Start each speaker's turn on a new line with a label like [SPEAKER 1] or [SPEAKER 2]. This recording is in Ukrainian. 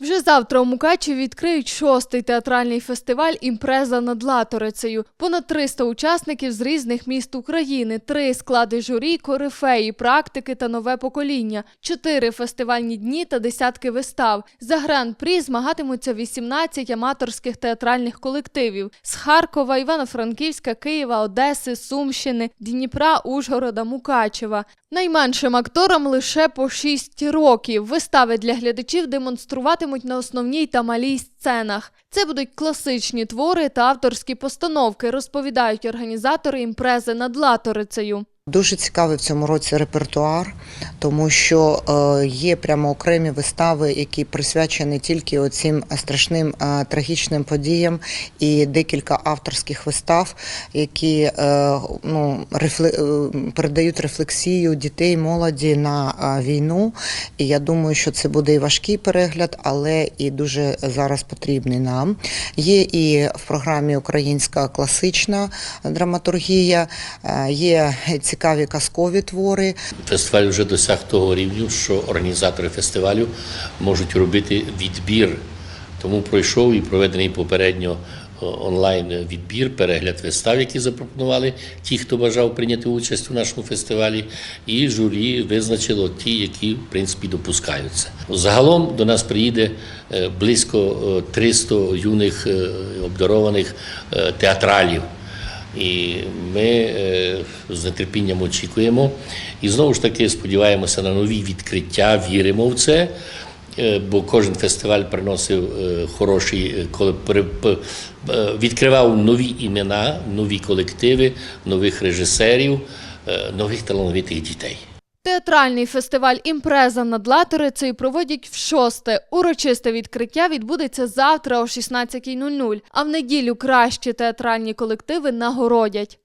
[SPEAKER 1] Вже завтра у Мукачеві відкриють шостий театральний фестиваль Імпреза над Латорицею. Понад 300 учасників з різних міст України, три склади журі, корифеї, практики та нове покоління, чотири фестивальні дні та десятки вистав. За гран-прі змагатимуться 18 аматорських театральних колективів з Харкова, Івано-Франківська, Києва, Одеси, Сумщини, Дніпра, Ужгорода, Мукачева. Найменшим акторам лише по 6 років. Вистави для глядачів демонструватимуть на основній та малій сценах. Це будуть класичні твори та авторські постановки, розповідають організатори імпрези над Латорицею.
[SPEAKER 2] Дуже цікавий в цьому році репертуар, тому що е, є прямо окремі вистави, які присвячені тільки оцим страшним е, трагічним подіям, і декілька авторських вистав, які е, ну, рефле, е, передають рефлексію дітей, молоді на е, війну. І я думаю, що це буде і важкий перегляд, але і дуже зараз потрібний нам. Є і в програмі українська класична драматургія, е, є цікаві казкові твори.
[SPEAKER 3] Фестиваль вже досяг того рівню, що організатори фестивалю можуть робити відбір. Тому пройшов і проведений попередньо е, онлайн відбір, перегляд вистав, які запропонували ті, хто бажав прийняти участь у нашому фестивалі, і журі визначило ті, які в принципі допускаються. Загалом до нас приїде е, близько е, 300 юних е, обдарованих е, театралів. І ми е, з нетерпінням очікуємо. І знову ж таки сподіваємося на нові відкриття, віримо в це. е, Бо кожен фестиваль приносив е, хороші, коли відкривав нові імена, нові колективи, нових режисерів, нових талановитих дітей.
[SPEAKER 1] Театральний фестиваль Імпреза над Латорицею проводять в шосте. Урочисте відкриття відбудеться завтра о 16.00, а в неділю кращі театральні колективи нагородять.